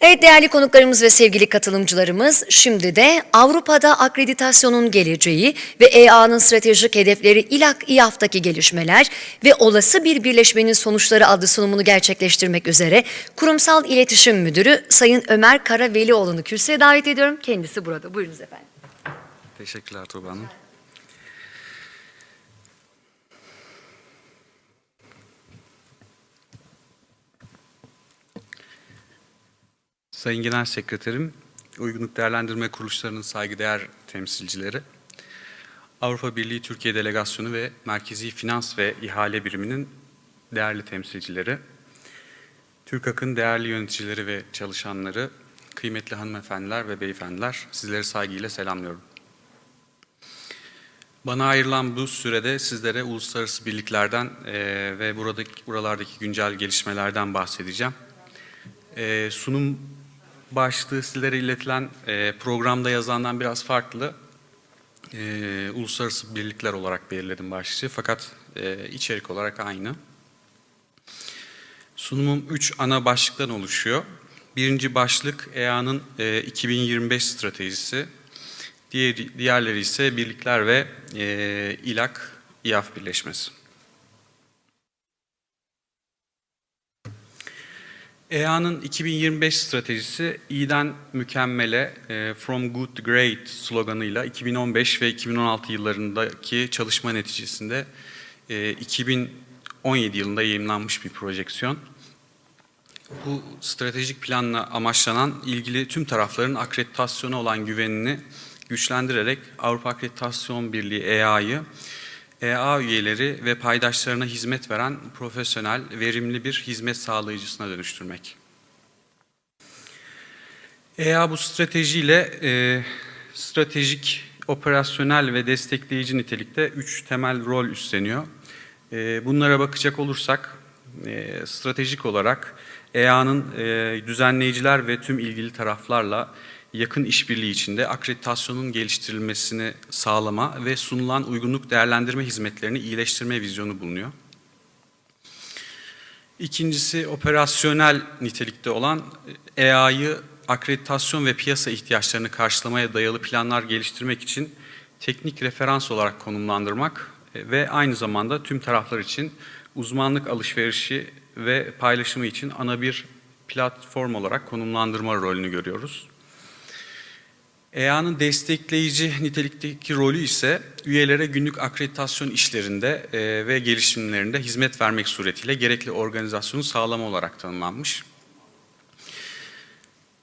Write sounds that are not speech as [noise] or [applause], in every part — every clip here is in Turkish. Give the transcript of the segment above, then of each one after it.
Evet değerli konuklarımız ve sevgili katılımcılarımız şimdi de Avrupa'da akreditasyonun geleceği ve EA'nın stratejik hedefleri İLAK İAF'taki gelişmeler ve olası bir birleşmenin sonuçları adlı sunumunu gerçekleştirmek üzere Kurumsal İletişim Müdürü Sayın Ömer Karavelioğlu'nu kürsüye davet ediyorum. Kendisi burada. Buyurunuz efendim. Teşekkürler Tuğba Hanım. Sayın Genel Sekreterim, Uygunluk Değerlendirme Kuruluşlarının saygıdeğer temsilcileri, Avrupa Birliği Türkiye Delegasyonu ve Merkezi Finans ve İhale Biriminin değerli temsilcileri, TÜRKAK'ın değerli yöneticileri ve çalışanları, kıymetli hanımefendiler ve beyefendiler, sizleri saygıyla selamlıyorum. Bana ayrılan bu sürede sizlere uluslararası birliklerden eee, ve buradaki buralardaki güncel gelişmelerden bahsedeceğim. Eee, sunum başlığı sizlere iletilen eee, programda yazandan biraz farklı. Eee, uluslararası birlikler olarak belirledim başlığı fakat eee, içerik olarak aynı. Sunumum üç ana başlıktan oluşuyor. Birinci başlık EA'nın eee, 2025 stratejisi. Diğer, diğerleri ise birlikler ve eee İLAK, İAF birleşmesi. EA'nın 2025 stratejisi iyiden mükemmele, e, From Good to Great sloganıyla 2015 ve 2016 yıllarındaki çalışma neticesinde e, 2017 yılında yayınlanmış bir projeksiyon. Bu stratejik planla amaçlanan ilgili tüm tarafların akreditasyona olan güvenini güçlendirerek Avrupa Akreditasyon Birliği EA'yı EA üyeleri ve paydaşlarına hizmet veren profesyonel, verimli bir hizmet sağlayıcısına dönüştürmek. EA bu stratejiyle e, stratejik, operasyonel ve destekleyici nitelikte üç temel rol üstleniyor. E, bunlara bakacak olursak, e, stratejik olarak EA'nın e, düzenleyiciler ve tüm ilgili taraflarla yakın işbirliği içinde akreditasyonun geliştirilmesini sağlama ve sunulan uygunluk değerlendirme hizmetlerini iyileştirme vizyonu bulunuyor. İkincisi operasyonel nitelikte olan EA'yı akreditasyon ve piyasa ihtiyaçlarını karşılamaya dayalı planlar geliştirmek için teknik referans olarak konumlandırmak ve aynı zamanda tüm taraflar için uzmanlık alışverişi ve paylaşımı için ana bir platform olarak konumlandırma rolünü görüyoruz. EA'nın destekleyici nitelikteki rolü ise üyelere günlük akreditasyon işlerinde e, ve gelişimlerinde hizmet vermek suretiyle gerekli organizasyonu sağlama olarak tanımlanmış.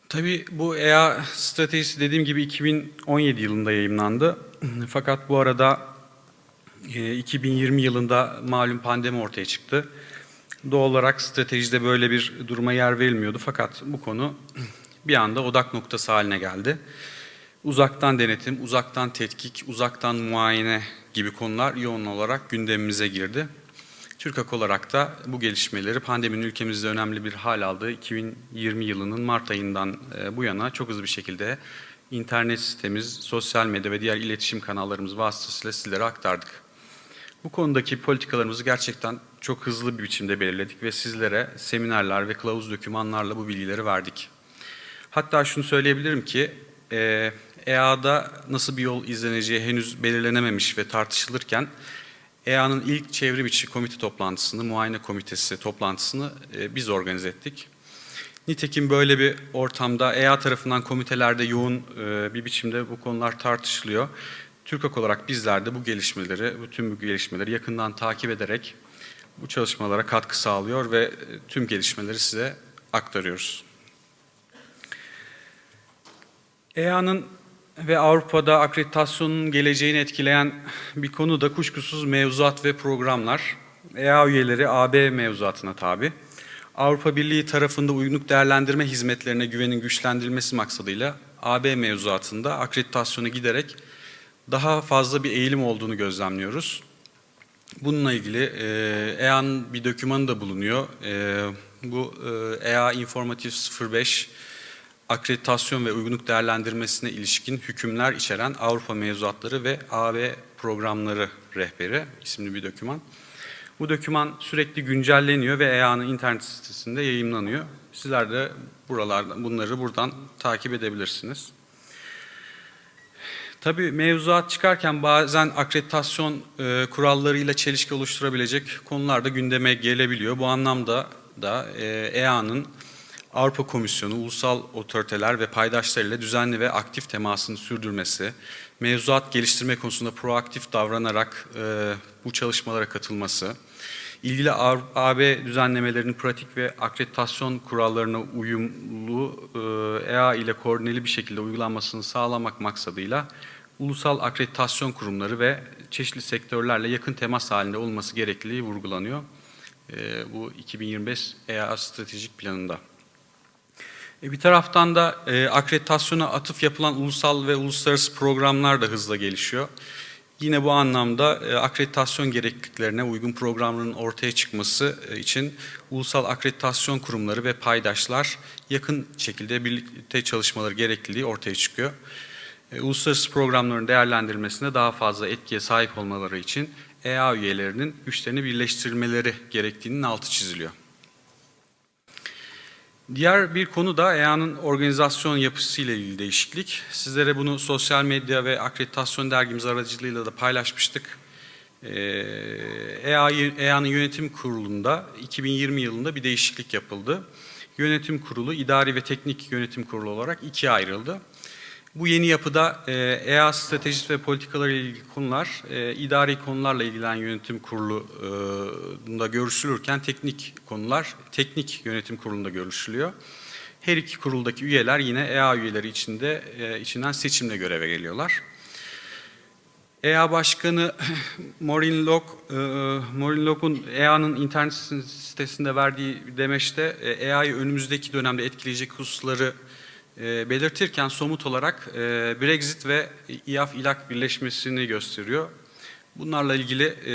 Tabii bu EA stratejisi dediğim gibi 2017 yılında yayımlandı. [clears throat] Fakat bu arada e, 2020 yılında malum pandemi ortaya çıktı. Doğal olarak stratejide böyle bir duruma yer verilmiyordu fakat bu konu [clears throat] bir anda odak noktası haline geldi. Uzaktan denetim, uzaktan tetkik, uzaktan muayene gibi konular yoğun olarak gündemimize girdi. TÜRKAK olarak da bu gelişmeleri pandeminin ülkemizde önemli bir hal aldığı 2020 yılının Mart ayından e, bu yana çok hızlı bir şekilde internet sitemiz, sosyal medya ve diğer iletişim kanallarımız vasıtasıyla sizlere aktardık. Bu konudaki politikalarımızı gerçekten çok hızlı bir biçimde belirledik ve sizlere seminerler ve kılavuz dokümanlarla bu bilgileri verdik. Hatta şunu söyleyebilirim ki e, EA'da nasıl bir yol izleneceği henüz belirlenememiş ve tartışılırken EA'nın ilk çevrim içi komite toplantısını, muayene komitesi toplantısını e, biz organize ettik. Nitekim böyle bir ortamda EA tarafından komitelerde yoğun e, bir biçimde bu konular tartışılıyor. TÜRKAK olarak bizler de bu gelişmeleri, bütün bu gelişmeleri yakından takip ederek bu çalışmalara katkı sağlıyor ve e, tüm gelişmeleri size aktarıyoruz. EA'nın ve Avrupa'da akreditasyonun geleceğini etkileyen bir konu da kuşkusuz mevzuat ve programlar. EA üyeleri AB mevzuatına tabi. Avrupa Birliği tarafında uygunluk değerlendirme hizmetlerine güvenin güçlendirilmesi maksadıyla AB mevzuatında akreditasyonu giderek daha fazla bir eğilim olduğunu gözlemliyoruz. Bununla ilgili EA'nın bir dokümanı da bulunuyor. E, bu e, EA Informatif 05 akreditasyon ve uygunluk değerlendirmesine ilişkin hükümler içeren Avrupa mevzuatları ve AB programları rehberi isimli bir doküman. Bu doküman sürekli güncelleniyor ve EA'nın internet sitesinde yayınlanıyor. Sizler de buralardan bunları buradan takip edebilirsiniz. Tabii mevzuat çıkarken bazen akreditasyon e, kurallarıyla çelişki oluşturabilecek konular da gündeme gelebiliyor. Bu anlamda da e, EA'nın Avrupa Komisyonu, ulusal otoriteler ve paydaşlarıyla düzenli ve aktif temasını sürdürmesi, mevzuat geliştirme konusunda proaktif davranarak e, bu çalışmalara katılması, ilgili AB düzenlemelerinin pratik ve akreditasyon kurallarına uyumlu e, EA ile koordineli bir şekilde uygulanmasını sağlamak maksadıyla ulusal akreditasyon kurumları ve çeşitli sektörlerle yakın temas halinde olması gerekliliği vurgulanıyor. E, bu 2025 EA stratejik planında. E, Bir taraftan da e, akreditasyona atıf yapılan ulusal ve uluslararası programlar da hızla gelişiyor. Yine bu anlamda e, akreditasyon gerekliliklerine uygun programların ortaya çıkması e, için ulusal akreditasyon kurumları ve paydaşlar yakın şekilde birlikte çalışmaları gerekliliği ortaya çıkıyor. E, Uluslararası programların değerlendirilmesinde daha fazla etkiye sahip olmaları için EA üyelerinin güçlerini birleştirmeleri gerektiğinin altı çiziliyor. Diğer bir konu da EA'nın organizasyon yapısıyla ilgili değişiklik. Sizlere bunu sosyal medya ve akreditasyon dergimiz aracılığıyla da paylaşmıştık. Ee, EA'yı- EA'nın yönetim kurulunda 2020 yılında bir değişiklik yapıldı. Yönetim kurulu, idari ve teknik yönetim kurulu olarak ikiye ayrıldı. Bu yeni yapıda e, EA stratejisi ve politikaları ilgili konular e, idari konularla ilgilenen yönetim kurulunda görüşülürken teknik konular teknik yönetim kurulunda görüşülüyor. Her iki kuruldaki üyeler yine EA üyeleri içinde e, içinden seçimle göreve geliyorlar. EA Başkanı [laughs] Maureen Locke, e, Maureen Locke'un EA'nın internet sitesinde verdiği demeçte e, EA'yı önümüzdeki dönemde etkileyecek hususları e, belirtirken somut olarak e, Brexit ve İAF-İLAK birleşmesini gösteriyor. Bunlarla ilgili e,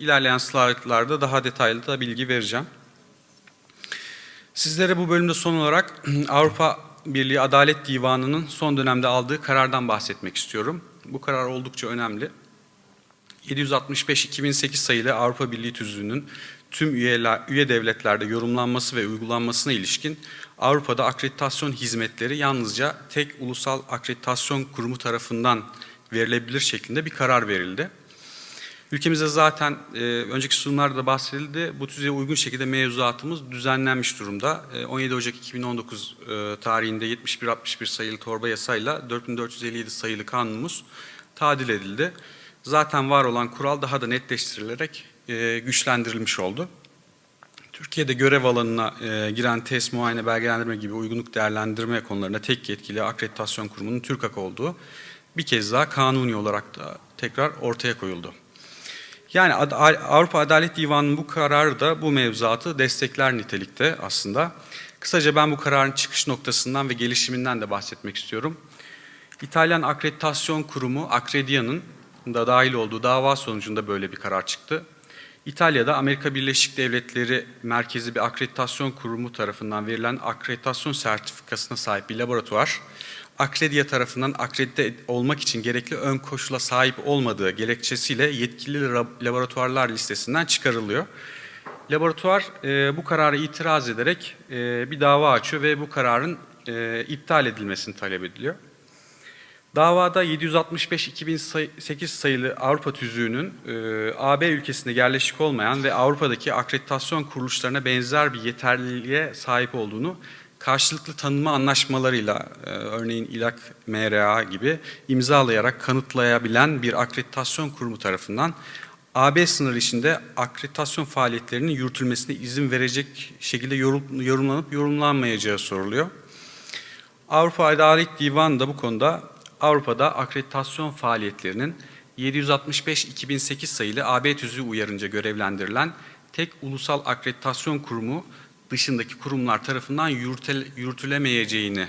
ilerleyen slaytlarda daha detaylı da bilgi vereceğim. Sizlere bu bölümde son olarak [clears throat] Avrupa Birliği Adalet Divanı'nın son dönemde aldığı karardan bahsetmek istiyorum. Bu karar oldukça önemli. 765-2008 sayılı Avrupa Birliği Tüzüğü'nün tüm üyeler, üye devletlerde yorumlanması ve uygulanmasına ilişkin Avrupa'da akreditasyon hizmetleri yalnızca tek ulusal akreditasyon kurumu tarafından verilebilir şeklinde bir karar verildi. Ülkemizde zaten e, önceki sunumlarda da bahsedildi. Bu tüzüğe uygun şekilde mevzuatımız düzenlenmiş durumda. E, 17 Ocak 2019 e, tarihinde 7161 sayılı torba yasayla 4457 sayılı kanunumuz tadil edildi. Zaten var olan kural daha da netleştirilerek e, güçlendirilmiş oldu. Türkiye'de görev alanına e, giren test, muayene, belgelendirme gibi uygunluk değerlendirme konularında tek yetkili akreditasyon kurumunun TÜRKAK olduğu bir kez daha kanuni olarak da tekrar ortaya koyuldu. Yani Ad- Avrupa Adalet Divanı'nın bu kararı da bu mevzuatı destekler nitelikte aslında. Kısaca ben bu kararın çıkış noktasından ve gelişiminden de bahsetmek istiyorum. İtalyan Akreditasyon Kurumu Akredia'nın da dahil olduğu dava sonucunda böyle bir karar çıktı. İtalya'da Amerika Birleşik Devletleri merkezi bir akreditasyon kurumu tarafından verilen akreditasyon sertifikasına sahip bir laboratuvar, Akrediya tarafından akredite olmak için gerekli ön koşula sahip olmadığı gerekçesiyle yetkili lab- laboratuvarlar listesinden çıkarılıyor. Laboratuvar e, bu kararı itiraz ederek e, bir dava açıyor ve bu kararın e, iptal edilmesini talep ediliyor. Davada 765-2008 sayılı Avrupa tüzüğünün e, AB ülkesinde yerleşik olmayan ve Avrupa'daki akreditasyon kuruluşlarına benzer bir yeterliliğe sahip olduğunu karşılıklı tanıma anlaşmalarıyla e, örneğin İLAK MRA gibi imzalayarak kanıtlayabilen bir akreditasyon kurumu tarafından AB sınırı içinde akreditasyon faaliyetlerinin yürütülmesine izin verecek şekilde yorum- yorumlanıp yorumlanmayacağı soruluyor. Avrupa Adalet Divanı da bu konuda Avrupa'da akreditasyon faaliyetlerinin 765-2008 sayılı AB tüzüğü uyarınca görevlendirilen tek ulusal akreditasyon kurumu dışındaki kurumlar tarafından yürütele- yürütülemeyeceğini,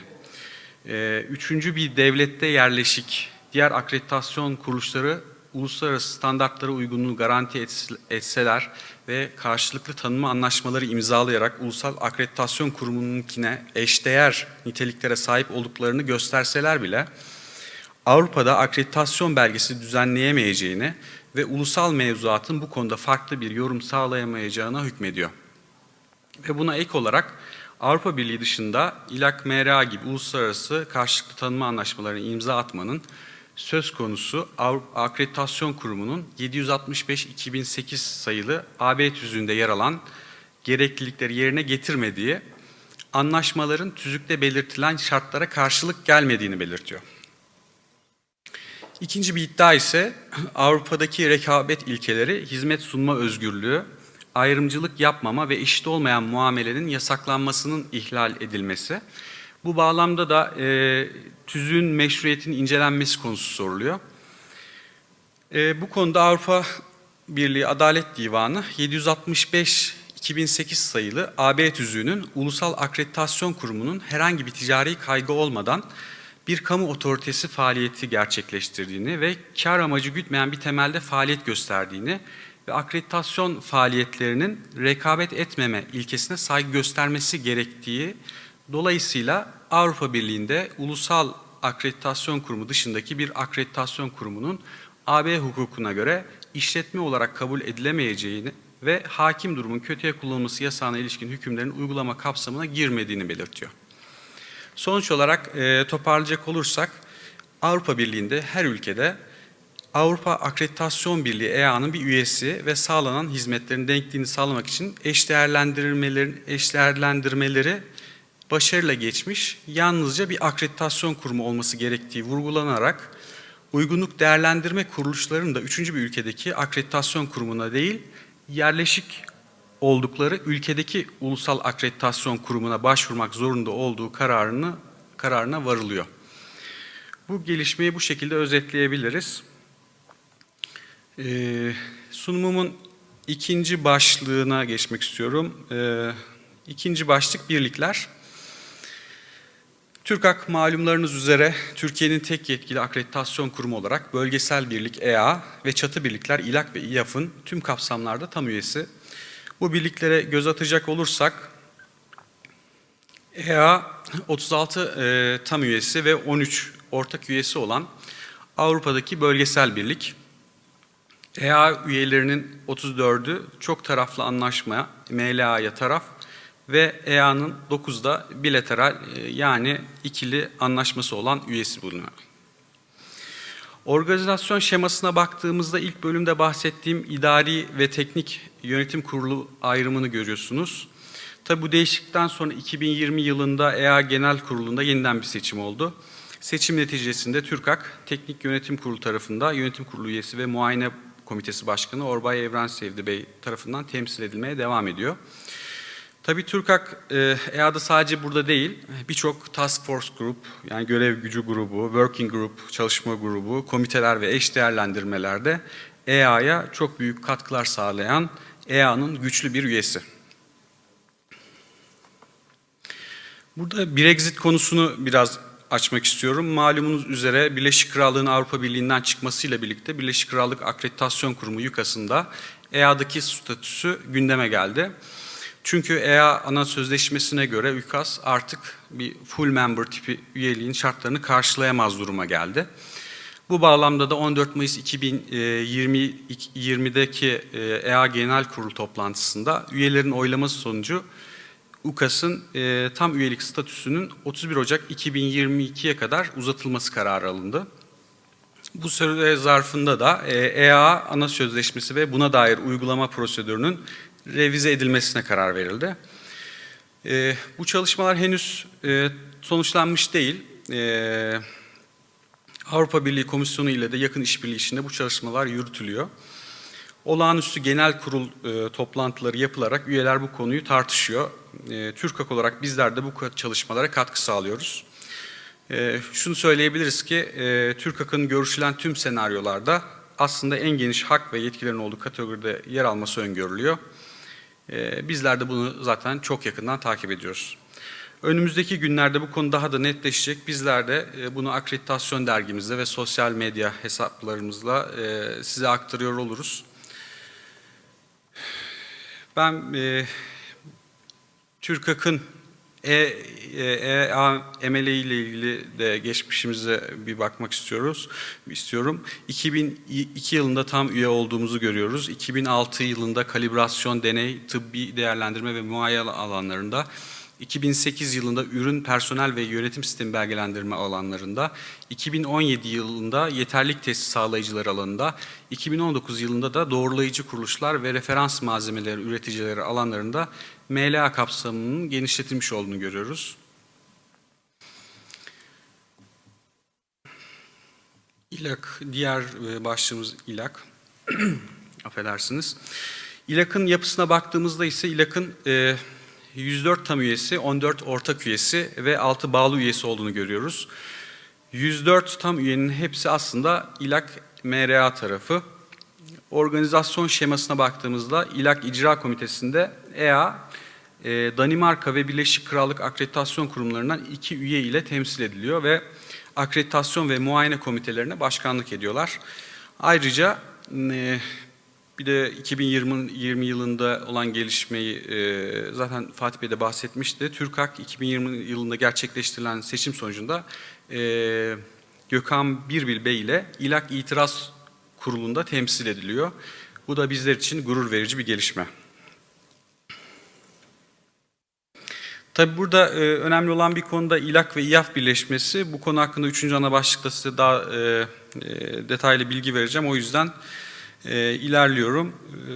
e, üçüncü bir devlette yerleşik diğer akreditasyon kuruluşları uluslararası standartlara uygunluğu garanti ets- etseler ve karşılıklı tanıma anlaşmaları imzalayarak ulusal akreditasyon kurumununkine eşdeğer niteliklere sahip olduklarını gösterseler bile Avrupa'da akreditasyon belgesi düzenleyemeyeceğini ve ulusal mevzuatın bu konuda farklı bir yorum sağlayamayacağına hükmediyor. Ve buna ek olarak Avrupa Birliği dışında İLAK MRA gibi uluslararası karşılıklı tanıma anlaşmalarına imza atmanın söz konusu Avrupa Akreditasyon Kurumu'nun 765-2008 sayılı AB tüzüğünde yer alan gereklilikleri yerine getirmediği, anlaşmaların tüzükte belirtilen şartlara karşılık gelmediğini belirtiyor. İkinci bir iddia ise Avrupa'daki rekabet ilkeleri hizmet sunma özgürlüğü, ayrımcılık yapmama ve eşit olmayan muamelenin yasaklanmasının ihlal edilmesi. Bu bağlamda da e, tüzüğün meşruiyetinin incelenmesi konusu soruluyor. E, bu konuda Avrupa Birliği Adalet Divanı 765 2008 sayılı AB tüzüğünün Ulusal Akreditasyon Kurumu'nun herhangi bir ticari kaygı olmadan bir kamu otoritesi faaliyeti gerçekleştirdiğini ve kar amacı gütmeyen bir temelde faaliyet gösterdiğini ve akreditasyon faaliyetlerinin rekabet etmeme ilkesine saygı göstermesi gerektiği dolayısıyla Avrupa Birliği'nde Ulusal Akreditasyon Kurumu dışındaki bir akreditasyon kurumunun AB hukukuna göre işletme olarak kabul edilemeyeceğini ve hakim durumun kötüye kullanılması yasağına ilişkin hükümlerin uygulama kapsamına girmediğini belirtiyor. Sonuç olarak e, toparlayacak olursak Avrupa Birliği'nde her ülkede Avrupa Akreditasyon Birliği EA'nın bir üyesi ve sağlanan hizmetlerin denkliğini sağlamak için eş değerlendirmelerin eş değerlendirmeleri başarıyla geçmiş, yalnızca bir akreditasyon kurumu olması gerektiği vurgulanarak uygunluk değerlendirme kuruluşlarının da üçüncü bir ülkedeki akreditasyon kurumuna değil, yerleşik oldukları ülkedeki ulusal akreditasyon kurumuna başvurmak zorunda olduğu kararını kararına varılıyor. Bu gelişmeyi bu şekilde özetleyebiliriz. Ee, sunumumun ikinci başlığına geçmek istiyorum. Ee, ikinci başlık birlikler. TÜRKAK malumlarınız üzere Türkiye'nin tek yetkili akreditasyon kurumu olarak bölgesel birlik EA ve çatı birlikler İLAK ve İYAF'ın tüm kapsamlarda tam üyesi. Bu birliklere göz atacak olursak EA 36 e, tam üyesi ve 13 ortak üyesi olan Avrupa'daki bölgesel birlik. EA üyelerinin 34'ü çok taraflı anlaşmaya, MLA'ya taraf ve EA'nın 9'da bilateral e, yani ikili anlaşması olan üyesi bulunuyor. Organizasyon şemasına baktığımızda ilk bölümde bahsettiğim idari ve teknik yönetim kurulu ayrımını görüyorsunuz. Tabi bu değişiklikten sonra 2020 yılında EA Genel Kurulu'nda yeniden bir seçim oldu. Seçim neticesinde TÜRKAK Teknik Yönetim Kurulu tarafında yönetim kurulu üyesi ve muayene komitesi başkanı Orbay Evrensevdi Bey tarafından temsil edilmeye devam ediyor. Tabii TÜRKAK e, EA'da sadece burada değil, birçok task force grup, yani görev gücü grubu, working group, çalışma grubu, komiteler ve eş değerlendirmelerde EA'ya çok büyük katkılar sağlayan EA'nın güçlü bir üyesi. Burada Brexit konusunu biraz açmak istiyorum. Malumunuz üzere Birleşik Krallığın Avrupa Birliği'nden çıkmasıyla birlikte Birleşik Krallık Akreditasyon Kurumu YUKAS'ında EA'daki statüsü gündeme geldi. Çünkü EA ana sözleşmesine göre UKAS artık bir full member tipi üyeliğin şartlarını karşılayamaz duruma geldi. Bu bağlamda da 14 Mayıs 2020'deki EA Genel Kurulu toplantısında üyelerin oylaması sonucu UKAS'ın e, tam üyelik statüsünün 31 Ocak 2022'ye kadar uzatılması kararı alındı. Bu süre zarfında da e, EA ana sözleşmesi ve buna dair uygulama prosedürünün revize edilmesine karar verildi. E, bu çalışmalar henüz e, sonuçlanmış değil. E, Avrupa Birliği Komisyonu ile de yakın işbirliği içinde bu çalışmalar yürütülüyor. Olağanüstü genel kurul e, toplantıları yapılarak üyeler bu konuyu tartışıyor. E, TÜRKAK olarak bizler de bu çalışmalara katkı sağlıyoruz. E, şunu söyleyebiliriz ki e, TÜRKAK'ın görüşülen tüm senaryolarda aslında en geniş hak ve yetkilerin olduğu kategoride yer alması öngörülüyor. E, bizler de bunu zaten çok yakından takip ediyoruz. Önümüzdeki günlerde bu konu daha da netleşecek. Bizler de e, bunu akreditasyon dergimizde ve sosyal medya hesaplarımızla e, size aktarıyor oluruz. Ben e, e, e, ile ilgili de geçmişimize bir bakmak istiyoruz. istiyorum. 2002 yılında tam üye olduğumuzu görüyoruz. 2006 yılında kalibrasyon, deney, tıbbi değerlendirme ve muayene alanlarında 2008 yılında ürün, personel ve yönetim sistemi belgelendirme alanlarında, 2017 yılında yeterlik testi sağlayıcıları alanında, 2019 yılında da doğrulayıcı kuruluşlar ve referans malzemeleri üreticileri alanlarında MLA kapsamının genişletilmiş olduğunu görüyoruz. İLAK, diğer e, başlığımız İLAK. [clears throat] Affedersiniz. İLAK'ın yapısına baktığımızda ise İLAK'ın e, 104 tam üyesi, 14 ortak üyesi ve 6 bağlı üyesi olduğunu görüyoruz. 104 tam üyenin hepsi aslında İLAK MRA tarafı. Organizasyon şemasına baktığımızda İLAK İcra Komitesi'nde EA, e, Danimarka ve Birleşik Krallık Akreditasyon Kurumlarından iki üye ile temsil ediliyor ve akreditasyon ve muayene komitelerine başkanlık ediyorlar. Ayrıca e, bir de 2020 20 yılında olan gelişmeyi e, zaten Fatih Bey de bahsetmişti. TÜRKAK 2020 yılında gerçekleştirilen seçim sonucunda Gökhan Birbil Bey ile İLAK İtiraz Kurulu'nda temsil ediliyor. Bu da bizler için gurur verici bir gelişme. Tabi burada e, önemli olan bir konuda İLAK ve İYAF birleşmesi. Bu konu hakkında 3. ana başlıkta size daha e, e, detaylı bilgi vereceğim. O yüzden e, ilerliyorum. E,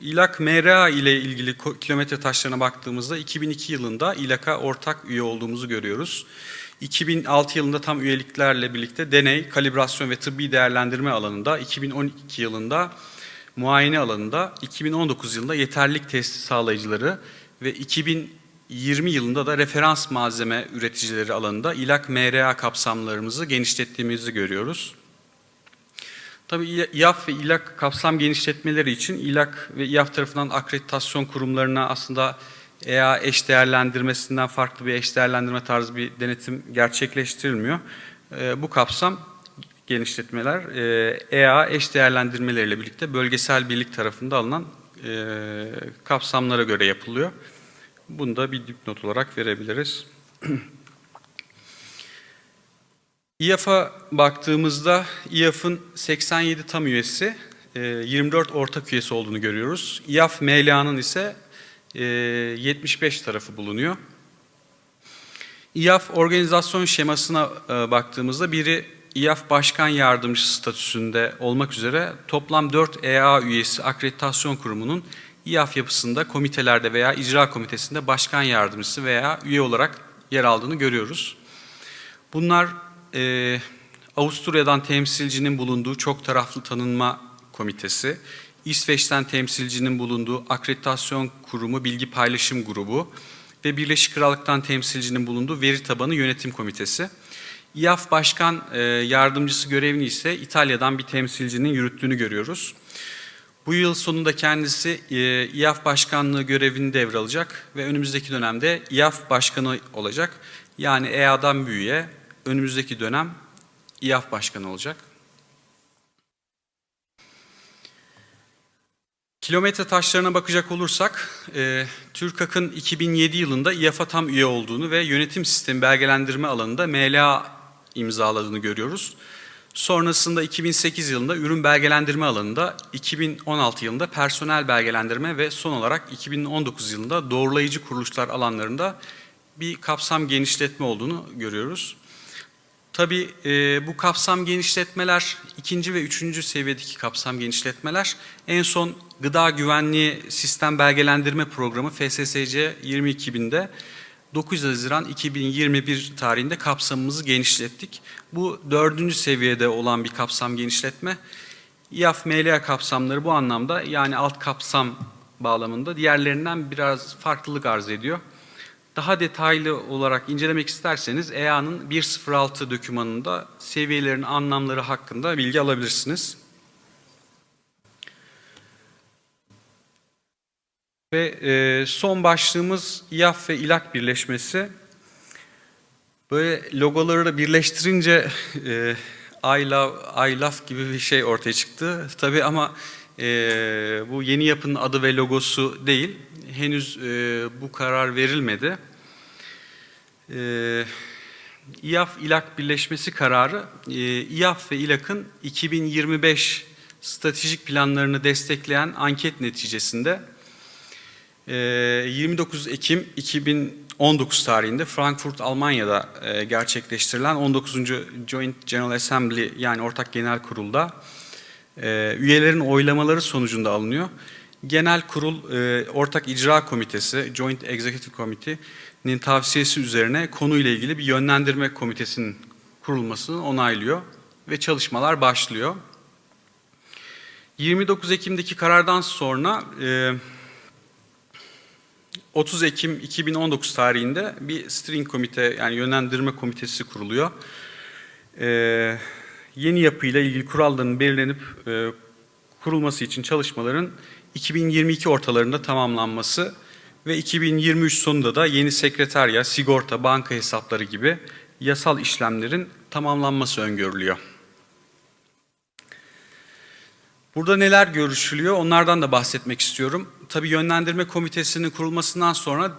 İLAK MRA ile ilgili kilometre taşlarına baktığımızda 2002 yılında İLAK'a ortak üye olduğumuzu görüyoruz. 2006 yılında tam üyeliklerle birlikte deney, kalibrasyon ve tıbbi değerlendirme alanında, 2012 yılında muayene alanında, 2019 yılında yeterlilik testi sağlayıcıları ve 2020 yılında da referans malzeme üreticileri alanında İLAK MRA kapsamlarımızı genişlettiğimizi görüyoruz. Tabii İYAF ve İLAK kapsam genişletmeleri için İLAK ve İYAF tarafından akreditasyon kurumlarına aslında EA eş değerlendirmesinden farklı bir eş değerlendirme tarzı bir denetim gerçekleştirilmiyor. Ee, bu kapsam genişletmeler e, EA eş değerlendirmeleriyle birlikte bölgesel birlik tarafında alınan e, kapsamlara göre yapılıyor. Bunu da bir dipnot olarak verebiliriz. [clears throat] İYAF'a baktığımızda İYAF'ın 87 tam üyesi, e, 24 ortak üyesi olduğunu görüyoruz. İYAF MLA'nın ise e, 75 tarafı bulunuyor. İYAF organizasyon şemasına e, baktığımızda biri İYAF Başkan Yardımcısı statüsünde olmak üzere toplam 4 EA üyesi akreditasyon kurumunun İYAF yapısında komitelerde veya icra komitesinde başkan yardımcısı veya üye olarak yer aldığını görüyoruz. Bunlar e, Avusturya'dan temsilcinin bulunduğu çok taraflı tanınma komitesi, İsveç'ten temsilcinin bulunduğu akreditasyon kurumu bilgi paylaşım grubu ve Birleşik Krallık'tan temsilcinin bulunduğu veri tabanı yönetim komitesi. İAF Başkan e, Yardımcısı görevini ise İtalya'dan bir temsilcinin yürüttüğünü görüyoruz. Bu yıl sonunda kendisi e, İAF Başkanlığı görevini devralacak ve önümüzdeki dönemde İAF Başkanı olacak. Yani EA'dan büyüğe önümüzdeki dönem İAF Başkanı olacak. Kilometre taşlarına bakacak olursak, e, TÜRKAK'ın 2007 yılında İAF'a tam üye olduğunu ve yönetim sistemi belgelendirme alanında MLA imzaladığını görüyoruz. Sonrasında 2008 yılında ürün belgelendirme alanında, 2016 yılında personel belgelendirme ve son olarak 2019 yılında doğrulayıcı kuruluşlar alanlarında bir kapsam genişletme olduğunu görüyoruz. Tabii e, bu kapsam genişletmeler, ikinci ve üçüncü seviyedeki kapsam genişletmeler en son Gıda Güvenliği Sistem Belgelendirme Programı FSSC 22.000'de 9 Haziran 2021 tarihinde kapsamımızı genişlettik. Bu dördüncü seviyede olan bir kapsam genişletme. İAF MLA kapsamları bu anlamda yani alt kapsam bağlamında diğerlerinden biraz farklılık arz ediyor. Daha detaylı olarak incelemek isterseniz EA'nın 106 dokümanında seviyelerin anlamları hakkında bilgi alabilirsiniz. Ve e, son başlığımız İAF ve İLAK birleşmesi. Böyle logoları da birleştirince e, I, love, I love gibi bir şey ortaya çıktı. Tabii ama e, bu yeni yapının adı ve logosu değil. Henüz e, bu karar verilmedi. E, İAF İLAK birleşmesi kararı e, İAF ve İLAK'ın 2025 stratejik planlarını destekleyen anket neticesinde 29 Ekim 2019 tarihinde Frankfurt, Almanya'da e, gerçekleştirilen 19. Joint General Assembly yani Ortak Genel Kurul'da e, üyelerin oylamaları sonucunda alınıyor. Genel Kurul e, Ortak İcra Komitesi, Joint Executive Committee'nin tavsiyesi üzerine konuyla ilgili bir yönlendirme komitesinin kurulmasını onaylıyor ve çalışmalar başlıyor. 29 Ekim'deki karardan sonra e, 30 Ekim 2019 tarihinde bir steering komite yani yönlendirme komitesi kuruluyor. E, yeni yapıyla ilgili kuralların belirlenip e, kurulması için çalışmaların 2022 ortalarında tamamlanması ve 2023 sonunda da yeni sekreterya, sigorta, banka hesapları gibi yasal işlemlerin tamamlanması öngörülüyor. Burada neler görüşülüyor onlardan da bahsetmek istiyorum. Tabii yönlendirme komitesinin kurulmasından sonra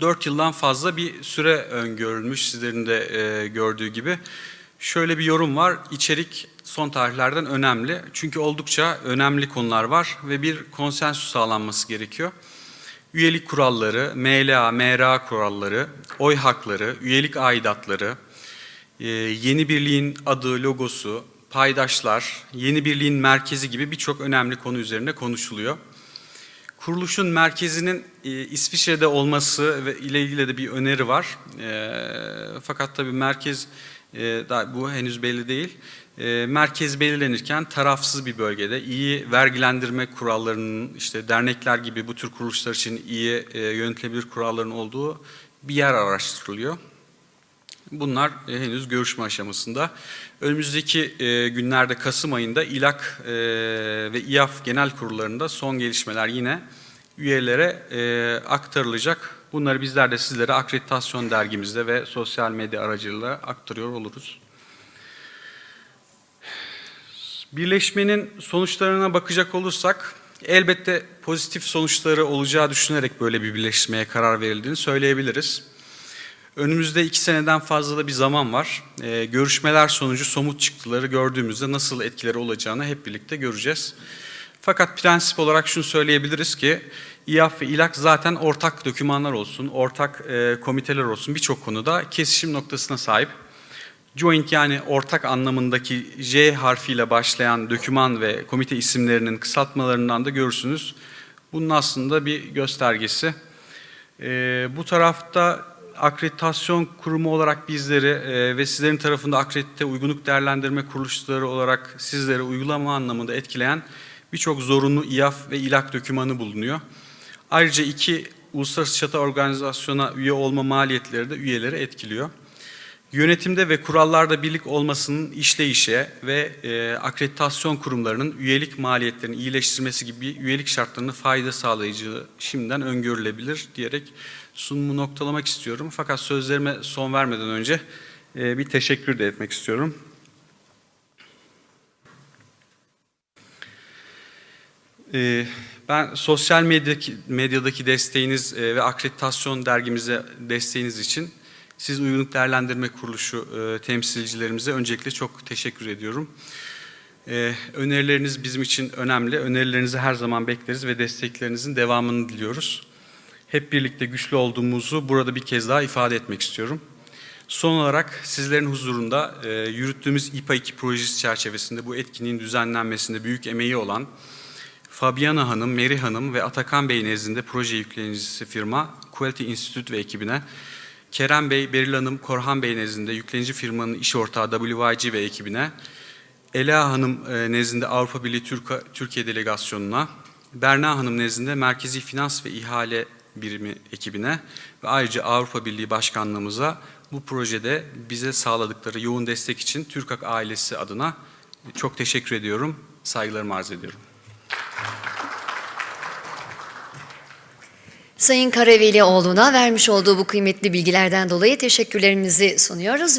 4 yıldan fazla bir süre öngörülmüş sizlerin de e, gördüğü gibi. Şöyle bir yorum var, içerik son tarihlerden önemli. Çünkü oldukça önemli konular var ve bir konsensüs sağlanması gerekiyor. Üyelik kuralları, MLA, MRA kuralları, oy hakları, üyelik aidatları, e, yeni birliğin adı, logosu, paydaşlar, yeni birliğin merkezi gibi birçok önemli konu üzerine konuşuluyor. Kuruluşun merkezinin e, İsviçre'de olması ve ile ilgili de bir öneri var. E, fakat tabii merkez e, daha bu henüz belli değil. Merkez belirlenirken tarafsız bir bölgede iyi vergilendirme kurallarının işte dernekler gibi bu tür kuruluşlar için iyi e, yönetilebilir kuralların olduğu bir yer araştırılıyor. Bunlar e, henüz görüşme aşamasında. Önümüzdeki e, günlerde Kasım ayında İLAK e, ve İAF genel kurullarında son gelişmeler yine üyelere aktarılacak. Bunları bizler de sizlere akreditasyon dergimizde ve sosyal medya aracılığıyla aktarıyor oluruz. Birleşmenin sonuçlarına bakacak olursak elbette pozitif sonuçları olacağı düşünerek böyle bir birleşmeye karar verildiğini söyleyebiliriz. Önümüzde iki seneden fazla da bir zaman var. Ee, görüşmeler sonucu somut çıktıları gördüğümüzde nasıl etkileri olacağını hep birlikte göreceğiz. Fakat prensip olarak şunu söyleyebiliriz ki İAF ve İLAK zaten ortak dokümanlar olsun, ortak e, komiteler olsun birçok konuda kesişim noktasına sahip. Joint yani ortak anlamındaki J harfiyle başlayan doküman ve komite isimlerinin kısaltmalarından da görürsünüz. Bunun aslında bir göstergesi. Ee, bu tarafta akreditasyon kurumu olarak bizleri e, ve sizlerin tarafında akredite uygunluk değerlendirme kuruluşları olarak sizleri uygulama anlamında etkileyen birçok zorunlu İAF ve İLAK dokümanı bulunuyor. Ayrıca iki uluslararası çatı organizasyona üye olma maliyetleri de üyeleri etkiliyor. Yönetimde ve kurallarda birlik olmasının işleyişe ve e, akreditasyon kurumlarının üyelik maliyetlerini iyileştirmesi gibi üyelik şartlarını fayda sağlayıcı şimdiden öngörülebilir diyerek sunumu noktalamak istiyorum. Fakat sözlerime son vermeden önce e, bir teşekkür de etmek istiyorum. E, ben sosyal medyadaki, medyadaki desteğiniz e, ve akreditasyon dergimize desteğiniz için siz Uygunluk Değerlendirme Kuruluşu temsilcilerimize öncelikle çok teşekkür ediyorum. Önerileriniz bizim için önemli. Önerilerinizi her zaman bekleriz ve desteklerinizin devamını diliyoruz. Hep birlikte güçlü olduğumuzu burada bir kez daha ifade etmek istiyorum. Son olarak sizlerin huzurunda e, yürüttüğümüz İPA 2 projesi çerçevesinde bu etkinliğin düzenlenmesinde büyük emeği olan Fabiana Hanım, Meri Hanım ve Atakan Bey nezdinde proje yüklenicisi firma Quality Institute ve ekibine Kerem Bey, Beril Hanım, Korhan Bey nezdinde yüklenici firmanın iş ortağı WYG ve ekibine, Ela Hanım e, nezdinde Avrupa Birliği Türkiye Delegasyonu'na, Berna Hanım nezdinde Merkezi Finans ve İhale Birimi ekibine ve ayrıca Avrupa Birliği Başkanlığımıza bu projede bize sağladıkları yoğun destek için Türkak ailesi adına çok teşekkür ediyorum. Saygılarımı arz ediyorum. Sayın Karavelioğlu'na vermiş olduğu bu kıymetli bilgilerden dolayı teşekkürlerimizi sunuyoruz ve